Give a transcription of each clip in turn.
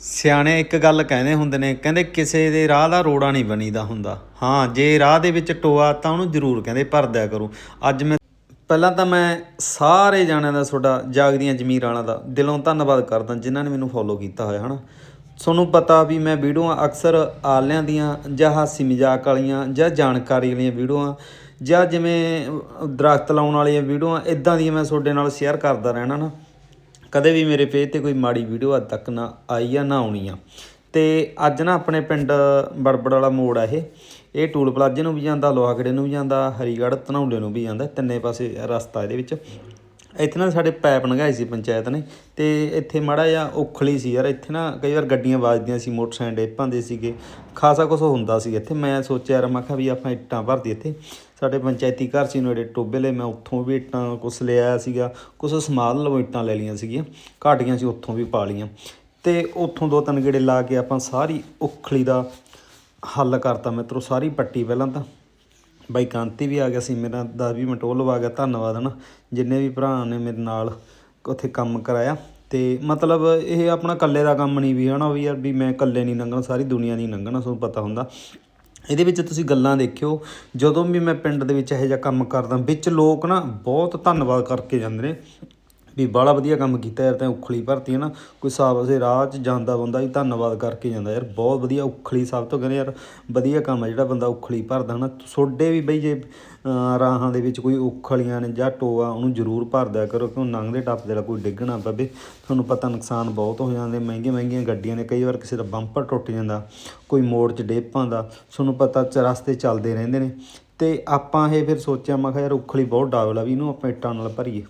ਸਿਆਣੇ ਇੱਕ ਗੱਲ ਕਹਿੰਦੇ ਹੁੰਦੇ ਨੇ ਕਹਿੰਦੇ ਕਿਸੇ ਦੇ ਰਾਹ ਦਾ ਰੋੜਾ ਨਹੀਂ ਬਣੀਦਾ ਹੁੰਦਾ। ਹਾਂ ਜੇ ਰਾਹ ਦੇ ਵਿੱਚ ਟੋਆ ਤਾਂ ਉਹਨੂੰ ਜ਼ਰੂਰ ਕਹਿੰਦੇ ਭਰਦਿਆ ਕਰੋ। ਅੱਜ ਮੈਂ ਪਹਿਲਾਂ ਤਾਂ ਮੈਂ ਸਾਰੇ ਜਾਣਿਆਂ ਦਾ ਤੁਹਾਡਾ ਜਾਗਦੀਆਂ ਜ਼ਮੀਰ ਵਾਲਾ ਦਾ ਦਿਲੋਂ ਧੰਨਵਾਦ ਕਰਦਾ ਜਿਨ੍ਹਾਂ ਨੇ ਮੈਨੂੰ ਫੋਲੋ ਕੀਤਾ ਹੋਇਆ ਹਨਾ। ਤੁਹਾਨੂੰ ਪਤਾ ਵੀ ਮੈਂ ਵੀਡੀਓਆਂ ਅਕਸਰ ਆਲਿਆਂ ਦੀਆਂ ਜਾਂ ਹਾਸੀ ਮਜ਼ਾਕ ਵਾਲੀਆਂ ਜਾਂ ਜਾਣਕਾਰੀ ਵਾਲੀਆਂ ਵੀਡੀਓਆਂ ਜਾਂ ਜਿਵੇਂ ਅਹ, ਦਰਖਤ ਲਾਉਣ ਵਾਲੀਆਂ ਵੀਡੀਓਆਂ ਇਦਾਂ ਦੀਆਂ ਮੈਂ ਤੁਹਾਡੇ ਨਾਲ ਸ਼ੇਅਰ ਕਰਦਾ ਰਹਿਣਾ ਨਾ ਕਦੇ ਵੀ ਮੇਰੇ ਪੇਜ ਤੇ ਕੋਈ ਮਾੜੀ ਵੀਡੀਓ ਅੱਜ ਤੱਕ ਨਾ ਆਈ ਆ, ਨਾ ਆਉਣੀ ਆ। ਤੇ ਅੱਜ ਨਾ ਆਪਣੇ ਪਿੰਡ ਬੜਬੜ ਵਾਲਾ ਮੋੜ ਆ ਇਹ। ਇਹ ਟੂਲ ਪਲਾਜ਼ੇ ਨੂੰ ਵੀ ਜਾਂਦਾ ਲੋਹਾਗੜੇ ਨੂੰ ਵੀ ਜਾਂਦਾ, ਹਰੀਗੜ੍ਹ, ਧਨੌਲੇ ਨੂੰ ਵੀ ਜਾਂਦਾ, ਤਿੰਨੇ ਪਾਸੇ ਰਸਤਾ ਇਹਦੇ ਵਿੱਚ। ਇੱਥੇ ਨਾ ਸਾਡੇ ਪੈਪ ਨਗਾਈ ਸੀ ਪੰਚਾਇਤ ਨੇ ਤੇ ਇੱਥੇ ਮਾੜਾ ਜਿਹਾ ਔਖਲੀ ਸੀ ਯਾਰ, ਇੱਥੇ ਨਾ ਕਈ ਵਾਰ ਗੱਡੀਆਂ ਵੱਜਦੀਆਂ ਸੀ, ਮੋਟਰਸਾਈਕਲ ਡੇਪਾਂ ਦੇ ਸੀਗੇ। ਖਾਸਾ ਕੁਝ ਹੁੰਦਾ ਸੀ ਇੱਥੇ। ਮੈਂ ਸੋਚਿਆ ਯਾਰ, ਮੈਂ ਕਿਹਾ ਵੀ ਆਪਾਂ ਇੱਟਾਂ ਭਰਦੀ ਇੱਥੇ। ਸਾਡੇ ਪੰਚਾਇਤੀ ਘਰ ਸੀ ਨੇੜੇ ਟੋਬੇ ਲਈ ਮੈਂ ਉੱਥੋਂ ਵੀ ਇੱਟਾਂ ਕੁਛ ਲਿਆਇਆ ਸੀਗਾ, ਕੁਛ ਸਮਾਲ ਲਵੋ, ਇੱਟਾਂ ਲੈ ਲਈਆਂ ਸੀਗੀਆਂ, ਘਾਟੀਆਂ ਸੀ ਉੱਥੋਂ ਵੀ ਪਾ ਲਈਆਂ। ਤੇ ਉੱਥੋਂ ਦੋ ਤਿੰਨ ਗੇੜੇ ਲਾ ਕੇ ਆਪਾਂ ਸਾਰੀ ਉਖਲੀ ਦਾ ਹੱਲ ਕਰਤਾ ਮਿੱਤਰੋ, ਸਾਰੀ ਪੱਟੀ ਪਹਿਲਾਂ ਤਾਂ। ਬਾਈ ਕਾਂਤੀ ਵੀ ਆ ਗਿਆ ਸੀ, ਮੇਰਾ 10 20 ਮਿੰਟ ਉਹ ਲਵਾ ਗਿਆ, ਧੰਨਵਾਦ ਹਨ। ਜਿੰਨੇ ਵੀ ਭਰਾ ਨੇ ਮੇਰੇ ਨਾਲ ਉੱਥੇ ਕੰਮ ਕਰਾਇਆ, ਤੇ ਮਤਲਬ ਇਹ ਆਪਣਾ ਇਕੱਲੇ ਦਾ ਕੰਮ ਨਹੀਂ ਵੀ ਹਨਾ ਵੀ ਯਾਰ ਵੀ ਮੈਂ ਇਕੱਲੇ ਨਹੀਂ ਲੰਘਣਾ, ਸਾਰੀ ਦੁਨੀਆ ਨਹੀਂ ਲੰਘਣਾ ਤੁਹਾਨੂੰ ਪਤਾ ਹੁੰਦਾ। ਇਹਦੇ ਵਿੱਚ ਤੁਸੀਂ ਗੱਲਾਂ ਦੇਖਿਓ, ਜਦੋਂ ਵੀ ਮੈਂ ਪਿੰਡ ਦੇ ਵਿੱਚ ਇਹੋ ਜਿਹਾ ਕੰਮ ਕਰਦਾ, ਵਿੱਚ ਲੋਕ ਨਾ ਬਹੁਤ ਧੰਨਵਾਦ ਕਰਕੇ ਜਾਂਦੇ ਨੇ। ਵੀ ਬਾਹਲਾ ਵਧੀਆ ਕੰਮ ਕੀਤਾ ਯਾਰ, ਤੈਂ ਉਖਲੀ ਭਰਤੀ ਹੈ ਨਾ। ਕੋਈ ਸਾਬ ਸੇ ਰਾਹ 'ਚ ਜਾਂਦਾ ਬੰਦਾ ਵੀ ਧੰਨਵਾਦ ਕਰਕੇ ਜਾਂਦਾ ਯਾਰ। ਬਹੁਤ ਵਧੀਆ ਉਖਲੀ ਸਭ ਤੋਂ ਕਹਿੰਦੇ ਯਾਰ, ਵਧੀਆ ਕੰਮ ਹੈ ਜਿਹੜਾ ਬੰਦਾ ਉਖਲੀ ਭਰਦਾ ਨਾ ਤੁਹਾਡੇ ਵੀ ਬਈ ਜੇ ਰਾਹਾਂ ਦੇ ਵਿੱਚ ਕੋਈ ਉਖਲੀਆਂ ਨੇ ਜਾਂ ਟੋਆ, ਉਹਨੂੰ ਜ਼ਰੂਰ ਭਰਦਿਆ ਕਰੋ, ਕਿਉਂ ਲੰਘਦੇ ਟੱਪਦੇ ਦਾ ਕੋਈ ਡਿੱਗਣਾ ਪਵੇ। ਤੁਹਾਨੂੰ ਪਤਾ ਨੁਕਸਾਨ ਬਹੁਤ ਹੋ ਜਾਂਦੇ, ਮਹਿੰਗੀਆਂ ਮਹਿੰਗੀਆਂ ਗੱਡੀਆਂ ਨੇ, ਕਈ ਵਾਰ ਕਿਸੇ ਦਾ ਬੰਪਰ ਟੁੱਟ ਜਾਂਦਾ, ਕੋਈ ਮੋੜ 'ਚ ਡੇਪਾਂ ਦਾ। ਤੁਹਾਨੂੰ ਪਤਾ ਚ ਰਸਤੇ ਚੱਲਦੇ ਰਹਿੰਦੇ ਨੇ। ਤੇ ਆਪਾਂ ਇਹ ਫਿਰ ਸੋਚਿਆ, ਮੈਂ ਕਿਹਾ ਯਾਰ ਉਖਲੀ ਬਹੁਤ ਡਾਵਲ ਆ ਵੀ ਇਹਨੂੰ, ਆਪਾਂ ਇੱਟਾਂ ਨਾਲ ਭਰੀਏ।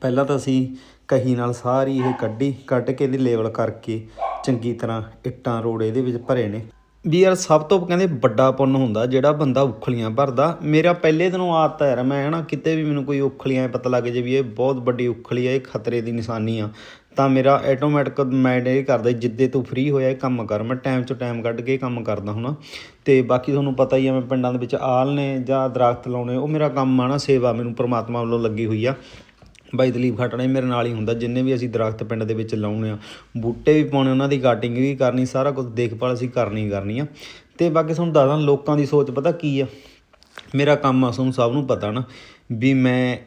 ਪਹਿਲਾਂ ਤਾਂ ਅਸੀਂ ਕਹੀ ਨਾਲ ਸਾਰੀ ਇਹ ਕੱਢੀ, ਕੱਢ ਕੇ ਇਹਦੀ ਲੇਵਲ ਕਰਕੇ ਚੰਗੀ ਤਰ੍ਹਾਂ ਇੱਟਾਂ, ਰੋੜ ਇਹਦੇ ਵਿੱਚ ਭਰੇ ਨੇ। ਵੀ ਯਾਰ ਸਭ ਤੋਂ ਕਹਿੰਦੇ ਵੱਡਾ ਪੁੰਨ ਹੁੰਦਾ ਜਿਹੜਾ ਬੰਦਾ ਉਖਲੀਆਂ ਭਰਦਾ। ਮੇਰਾ ਪਹਿਲੇ ਦਿਨੋਂ ਆਦਤ ਹੈ ਯਾਰ, ਮੈਂ ਹਨਾ ਕਿਤੇ ਵੀ ਮੈਨੂੰ ਕੋਈ ਉਖਲੀਆਂ ਪਤਾ ਲੱਗ ਜੇ ਵੀ ਇਹ ਬਹੁਤ ਵੱਡੀ ਉਖਲੀ ਹੈ ਇਹ ਖਤਰੇ ਦੀ ਨਿਸ਼ਾਨੀ ਆ। ਤਾਂ ਮੇਰਾ ਆਟੋਮੈਟਿਕ ਮਾਈਂਡ ਇਹ ਕਰਦਾ ਜਿੱਦੇ ਤੂੰ ਫ੍ਰੀ ਹੋਇਆ ਇਹ ਕੰਮ ਕਰ, ਮੈਂ ਟਾਈਮ 'ਚ ਟਾਈਮ ਕੱਢ ਕੇ ਕੰਮ ਕਰਦਾ ਹੁਣਾ। ਤੇ ਬਾਕੀ ਤੁਹਾਨੂੰ ਪਤਾ ਹੀ ਆ, ਮੈਂ ਪਿੰਡਾਂ ਦੇ ਵਿੱਚ ਆਲ ਨੇ ਜਾਂ ਦਰਖਤ ਲਾਉਣੇ, ਉਹ ਮੇਰਾ ਕੰਮ ਆ ਨਾ ਸੇਵਾ, ਮੈਨੂੰ ਪ੍ਰਮਾਤਮਾ ਵੱਲੋਂ ਲੱਗੀ ਹੋਈ ਆ। ਬਾਈ ਦਲੀਪ ਖਟਣਾ ਹੀ ਮੇਰੇ ਨਾਲ ਹੀ ਹੁੰਦਾ, ਜਿੰਨੇ ਵੀ ਅਸੀਂ ਦਰਖਤ ਪਿੰਡ ਦੇ ਵਿੱਚ ਲਾਉਣੇ ਆ, ਬੂਟੇ ਵੀ ਪਾਉਣੇ, ਉਹਨਾਂ ਦੀ ਕਟਿੰਗ ਵੀ ਕਰਨੀ, ਸਾਰਾ ਕੁਝ ਦੇਖਭਾਲ ਅਸੀਂ ਕਰਨੀ ਕਰਨੀ ਆ। ਤੇ ਬਾਕੀ ਤੁਹਾਨੂੰ ਦੱਸਦਾ ਲੋਕਾਂ ਦੀ ਸੋਚ ਪਤਾ ਕੀ ਆ? ਮੇਰਾ ਕੰਮ ਆ, ਤੁਹਾਨੂੰ ਸਭ ਨੂੰ ਪਤਾ ਨਾ, ਵੀ ਮੈਂ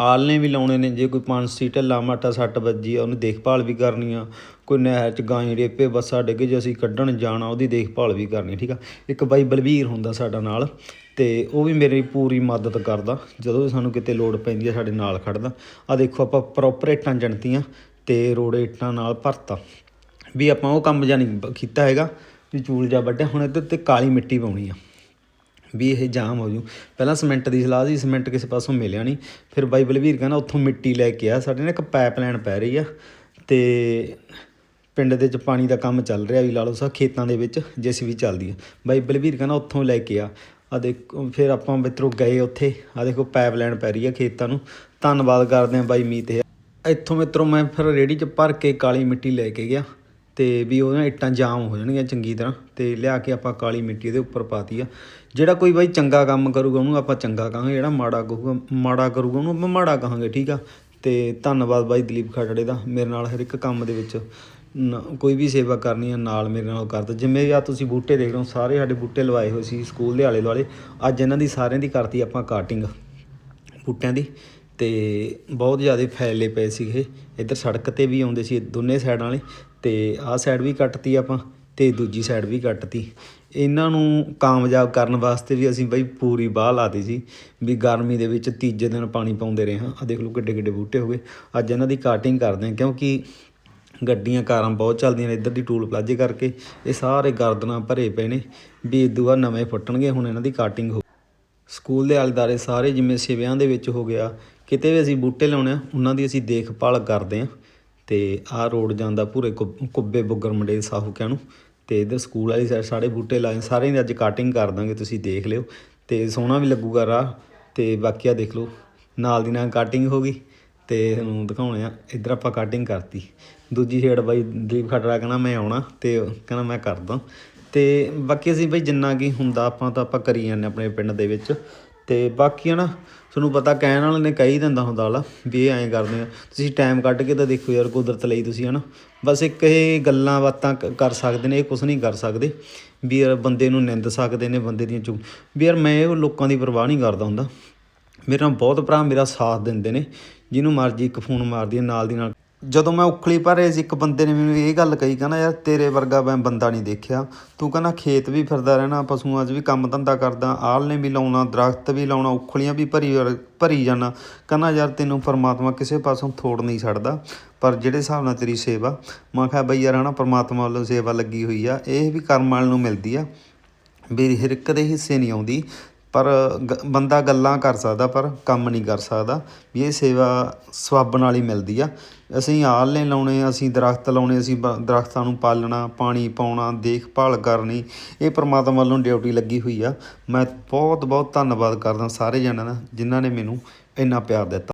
ਆਲਣੇ ਵੀ ਲਾਉਣੇ ਨੇ, ਜੇ ਕੋਈ ਪੰਜ ਸੀਟ ਲਾਮਾਟਾ ਸੱਟ ਵੱਜੀ ਆ, ਉਹਨੂੰ ਦੇਖਭਾਲ ਵੀ ਕਰਨੀ ਆ ਕੋਈ ਨਹਿਰ ਚ ਗਾਂ ਰੇਪੇ, ਬੱਸਾ ਡਿੱਗੇ ਜੇ, ਅਸੀਂ ਕੱਢਣ ਜਾਣਾ, ਉਹਦੀ ਦੇਖਭਾਲ ਵੀ ਕਰਨੀ, ਠੀਕ ਆ? ਇੱਕ ਬਾਈ ਬਲਵੀਰ ਹੁੰਦਾ ਸਾਡਾ ਨਾਲ, ਤੇ ਉਹ ਵੀ ਮੇਰੀ ਪੂਰੀ ਮਦਦ ਕਰਦਾ, ਜਦੋਂ ਵੀ ਸਾਨੂੰ ਕਿਤੇ ਲੋੜ ਪੈਂਦੀ ਆ, ਸਾਡੇ ਨਾਲ ਖੜਦਾ। ਆ ਦੇਖੋ, ਆਪਾਂ ਪ੍ਰੋਪਰ ਇੱਟਾਂ ਜਣਤੀਆਂ, ਤੇ ਰੋੜੇ ਇੱਟਾਂ ਨਾਲ ਭਰਤਾ। ਵੀ ਆਪਾਂ ਉਹ ਕੰਮ ਜਾਨੀ ਕੀਤਾ ਹੈਗਾ, ਵੀ ਚੂਲ ਜਾ ਵੱਢਿਆ, ਹੁਣ ਇਹਦੇ ਉੱਤੇ ਕਾਲੀ ਮਿੱਟੀ ਪਾਉਣੀ ਆ। ਵੀ ਇਹ ਜਾਮ ਹੋ ਜੂ। ਪਹਿਲਾਂ ਸੀਮੈਂਟ ਦੀ ਸਲਾਹ ਸੀ, ਸਿਮੈਂਟ ਕਿਸੇ ਪਾਸੋਂ ਮਿਲਿਆ ਨਹੀਂ। ਫਿਰ ਬਾਈ ਬਲਵੀਰ ਕਹਿੰਦਾ, ਉੱਥੋਂ ਮਿੱਟੀ ਲੈ ਕੇ ਆ, ਸਾਡੇ ਨਾਲ ਇੱਕ ਪਾਈਪਲਾਈਨ ਪੈ ਰਹੀ ਆ, ਤੇ ਪਿੰਡ ਦੇ ਵਿੱਚ ਪਾਣੀ ਦਾ ਕੰਮ ਚੱਲ ਰਿਹਾ ਵੀ ਲਾ ਲਓ ਸਾ, ਖੇਤਾਂ ਦੇ ਵਿੱਚ ਜੇਸੀਬੀ ਚੱਲਦੀ ਆ। ਬਾਈ ਬਲਵੀਰ ਕਹਿੰਦਾ ਉੱਥੋਂ ਲੈ ਕੇ ਆ। ਆ ਦੇਖੋ, ਫਿਰ ਆਪਾਂ ਮਿੱਤਰੋ ਗਏ ਉੱਥੇ। ਆ ਦੇਖੋ ਪਾਈਪਲਾਈਨ ਪੈ ਰਹੀ ਆ ਖੇਤਾਂ ਨੂੰ। ਧੰਨਵਾਦ ਕਰਦੇ ਆ ਬਾਈ ਮੀਤ ਇੱਥੋਂ ਮਿੱਤਰੋ ਮੈਂ ਫਿਰ ਰੇੜੀ 'ਚ ਭਰ ਕੇ ਕਾਲੀ ਮਿੱਟੀ ਲੈ ਕੇ ਗਿਆ। ਤੇ ਵੀ ਉਹਦੀਆਂ ਇੱਟਾਂ ਜਾਮ ਹੋ ਜਾਣਗੀਆਂ ਚੰਗੀ ਤਰ੍ਹਾਂ। ਤੇ ਲਿਆ ਕੇ ਆਪਾਂ ਕਾਲੀ ਮਿੱਟੀ ਇਹਦੇ ਉੱਪਰ ਪਾਤੀ ਆ। ਜਿਹੜਾ ਕੋਈ ਬਾਈ ਚੰਗਾ ਕੰਮ ਕਰੂਗਾ, ਉਹਨੂੰ ਆਪਾਂ ਚੰਗਾ ਕਹਾਂਗੇ। ਜਿਹੜਾ ਮਾੜਾ ਕਹੂਗਾ, ਮਾੜਾ ਕਰੂਗਾ, ਉਹਨੂੰ ਆਪਾਂ ਮਾੜਾ ਕਹਾਂਗੇ, ਠੀਕ ਆ? ਤੇ ਧੰਨਵਾਦ ਬਾਈ ਦਲੀਪ ਖਟੜੇ ਦਾ, ਮੇਰੇ ਨਾਲ ਹਰ ਇੱਕ ਕੰਮ ਦੇ ਵਿੱਚ। ਕੋਈ ਵੀ ਸੇਵਾ ਕਰਨੀ ਆ, ਨਾਲ ਮੇਰੇ ਨਾਲ ਕਰਦਾ। ਜਿਵੇਂ ਆ ਤੁਸੀਂ ਬੂਟੇ ਦੇਖ ਰਹੇ ਹੋ, ਸਾਰੇ ਸਾਡੇ ਬੂਟੇ ਲਵਾਏ ਹੋਏ ਸੀ, ਸਕੂਲ ਦੇ ਆਲੇ ਦੁਆਲੇ। ਅੱਜ ਇਹਨਾਂ ਦੀ ਸਾਰਿਆਂ ਦੀ ਕਰਤੀ ਆਪਾਂ ਕਾਟਿੰਗ, ਬੂਟਿਆਂ ਦੀ। ਤੇ ਬਹੁਤ ਜ਼ਿਆਦਾ ਫੈਲੇ ਪਏ ਸੀਗੇ। ਇੱਧਰ ਸੜਕ ਤੇ ਵੀ ਆਉਂਦੇ ਸੀ, ਦੋਨੇ ਸਾਈਡਾਂ ਵਾਲੇ। ਤੇ ਆਹ ਸਾਈਡ ਵੀ ਕੱਟਤੀ ਆਪਾਂ, ਤੇ ਦੂਜੀ ਸਾਈਡ ਵੀ ਕੱਟਤੀ। ਇਹਨਾਂ ਨੂੰ ਕਾਮਯਾਬ ਕਰਨ ਵਾਸਤੇ ਵੀ ਅਸੀਂ ਬਈ ਪੂਰੀ ਬਾਹ ਲਾਤੀ ਸੀ, ਵੀ ਗਰਮੀ ਦੇ ਵਿੱਚ ਤੀਜੇ ਦਿਨ ਪਾਣੀ ਪਾਉਂਦੇ ਰਹੇ ਹਾਂ। ਆ ਦੇਖ ਲਓ ਕਿੱਡੇ ਕਿੱਡੇ ਬੂਟੇ ਹੋ ਗਏ। ਅੱਜ ਇਹਨਾਂ ਦੀ ਕਾਟਿੰਗ ਕਰਦੇ ਹਾਂ, ਕਿਉਂਕਿ ਗੱਡੀਆਂ, ਕਾਰਾਂ ਬਹੁਤ ਚੱਲਦੀਆਂ ਨੇ, ਇੱਧਰ ਦੀ ਟੂਲ ਪਲਾਜੇ ਕਰਕੇ ਇਹ ਸਾਰੇ ਗਰਦਨਾਂ ਭਰੇ ਪਏ ਨੇ। ਵੀ ਇਦੋਂ ਨਵੇਂ ਫੁੱਟਣਗੇ, ਹੁਣ ਇਹਨਾਂ ਦੀ ਕਾਟਿੰਗ ਹੋ ਸਕੂਲ ਦੇ ਆਲੇ-ਦੁਆਲੇ ਸਾਰੇ ਜਿਵੇਂ ਸਿਵਿਆਂ ਦੇ ਵਿੱਚ ਹੋ ਗਿਆ। ਕਿਤੇ ਵੀ ਅਸੀਂ ਬੂਟੇ ਲਾਉਣੇ ਆ, ਉਹਨਾਂ ਦੀ ਅਸੀਂ ਦੇਖਭਾਲ ਕਰਦੇ ਆ। ਤੇ ਆਹ ਰੋਡ ਜਾਂਦਾ ਪੂਰੇ ਕੁ- ਕੁੱਬੇ ਬੁੱਗਰ ਮੰਡੇ ਸਾਹੂਕਿਆਂ ਨੂੰ। ਤੇ ਇਧਰ ਸਕੂਲ ਵਾਲੀ ਸਾਈਡ ਸਾਰੇ ਬੂਟੇ ਲਾਏ ਸਾਰੇ ਦੀ ਅੱਜ ਕਾਟਿੰਗ ਕਰ ਦਾਂਗੇ, ਤੁਸੀਂ ਦੇਖ ਲਿਓ। ਤੇ ਸੋਹਣਾ ਵੀ ਲੱਗੂਗਾ ਰਾਹ, ਤੇ ਬਾਕੀ ਆ ਦੇਖ ਲਓ, ਨਾਲ ਦੀ ਨਾਲ ਕਾਟਿੰਗ ਹੋ ਗਈ। ਤੇ ਤੁਹਾਨੂੰ ਦਿਖਾਉਣੇ ਆ, ਇਧਰ ਆਪਾਂ ਕਾਟਿੰਗ ਕਰਤੀ। ਦੂਜੀ ਸਾਈਡ ਬਾਈ ਦੀਪ ਖਟਰਾ ਕਹਿੰਦਾ ਮੈਂ ਆਉਣਾ ਤੇ ਕਹਿੰਦਾ ਮੈਂ ਕਰਦਾ। ਤੇ ਬਾਕੀ ਅਸੀਂ ਬਈ ਜਿੰਨਾ ਕੀ ਹੁੰਦਾ ਆਪਾਂ ਤਾਂ ਆਪਾਂ ਕਰੀ ਜਾਂਦੇ ਆਪਣੇ ਪਿੰਡ ਦੇ ਵਿੱਚ। ਤੇ ਬਾਕੀ ਹੈ ਨਾ ਤੁਹਾਨੂੰ ਪਤਾ ਕਹਿਣ ਵਾਲੇ ਨੇ ਕਹੀ ਦਿੰਦਾ ਹੁੰਦਾ ਵਾਲਾ ਵੀ ਇਹ ਐਂ ਕਰਦੇ ਆ। ਤੁਸੀਂ ਟਾਈਮ ਕੱਢ ਕੇ ਤਾਂ ਦੇਖੋ ਯਾਰ ਕੁਦਰਤ ਲਈ ਤੁਸੀਂ ਹਨਾ। ਬਸ ਇੱਕ ਇਹ ਗੱਲਾਂ ਬਾਤਾਂ ਕ- ਕਰ ਸਕਦੇ ਨੇ, ਇਹ ਕੁਝ ਨਹੀਂ ਕਰ ਸਕਦੇ। ਵੀ ਯਾਰ ਬੰਦੇ ਨੂੰ ਨਿੰਦ ਸਕਦੇ ਨੇ ਬੰਦੇ ਦੀਆਂ ਚੁਗ ਵੀ ਯਾਰ ਮੈਂ ਉਹ ਲੋਕਾਂ ਦੀ ਪਰਵਾਹ ਨਹੀਂ ਕਰਦਾ ਹੁੰਦਾ। ਮੇਰੇ ਨਾਲ ਬਹੁਤ ਭਰਾ ਮੇਰਾ ਸਾਥ ਦਿੰਦੇ ਨੇ, ਜਿਹਨੂੰ ਮਰਜ਼ੀ ਇੱਕ ਫੋਨ ਮਾਰਦੀ ਹੈ ਨਾਲ ਦੀ ਨਾਲ। ਜਦੋਂ ਮੈਂ ਉਖਲੀ ਭਰੇ ਸੀ, ਇੱਕ ਬੰਦੇ ਨੇ ਮੈਨੂੰ ਇਹ ਗੱਲ ਕਹੀ, ਕਹਿੰਦਾ, ਯਾਰ, ਤੇਰੇ ਵਰਗਾ ਮੈਂ ਬੰਦਾ ਨਹੀਂ ਦੇਖਿਆ। ਤੂੰ ਕਹਿੰਦਾ, ਖੇਤ ਵੀ ਫਿਰਦਾ ਰਹਿਣਾ, ਪਸ਼ੂਆਂ 'ਚ ਵੀ ਕੰਮ ਧੰਦਾ ਕਰਦਾ ਆਲਣੇ ਵੀ ਲਾਉਣਾ, ਦਰਖਤ ਵੀ ਲਾਉਣਾ, ਉਖਲੀਆਂ ਵੀ ਭਰੀ ਵਰ- ਭਰੀ ਜਾਣਾ। ਕਹਿੰਦਾ, ਯਾਰ, ਤੈਨੂੰ ਪਰਮਾਤਮਾ ਕਿਸੇ ਪਾਸੋਂ ਥੋੜ ਨਹੀਂ ਛੱਡਦਾ, ਪਰ ਜਿਹੜੇ ਹਿਸਾਬ ਨਾਲ ਤੇਰੀ ਸੇਵਾ, ਮੈਂ ਕਿਹਾ, ਬਈ ਯਾਰ, ਹਨਾ, ਪਰਮਾਤਮਾ ਵੱਲੋਂ ਸੇਵਾ ਲੱਗੀ ਹੋਈ ਆ, ਇਹ ਵੀ ਕਰਮ ਵਾਲੇ ਨੂੰ ਮਿਲਦੀ ਆ। ਵੀ ਹਰ ਇੱਕ ਦੇ ਹਿੱਸੇ ਨਹੀਂ ਆਉਂਦੀ ਪਰ ਗ- ਬੰਦਾ ਗੱਲਾਂ ਕਰ ਸਕਦਾ ਪਰ ਕੰਮ ਨਹੀਂ ਕਰ ਸਕਦਾ, ਵੀ ਇਹ ਸੇਵਾ ਸਵਾਬ ਨਾਲ ਹੀ ਮਿਲਦੀ ਆ। ਅਸੀਂ ਆਲ੍ਹਣੇ ਲਾਉਣੇ, ਅਸੀਂ ਦਰਖਤ ਲਾਉਣੇ, ਅਸੀਂ ਬ- ਦਰਖਤਾਂ ਨੂੰ ਪਾਲਣਾ, ਪਾਣੀ ਪਾਉਣਾ, ਦੇਖਭਾਲ ਕਰਨੀ, ਇਹ ਪਰਮਾਤਮਾ ਵੱਲੋਂ ਡਿਊਟੀ ਲੱਗੀ ਹੋਈ ਆ। ਮੈਂ ਬਹੁਤ ਬਹੁਤ ਧੰਨਵਾਦ ਕਰਦਾ ਸਾਰੇ ਜਣਿਆਂ ਦਾ ਜਿਨ੍ਹਾਂ ਨੇ ਮੈਨੂੰ ਇੰਨਾ ਪਿਆਰ ਦਿੱਤਾ।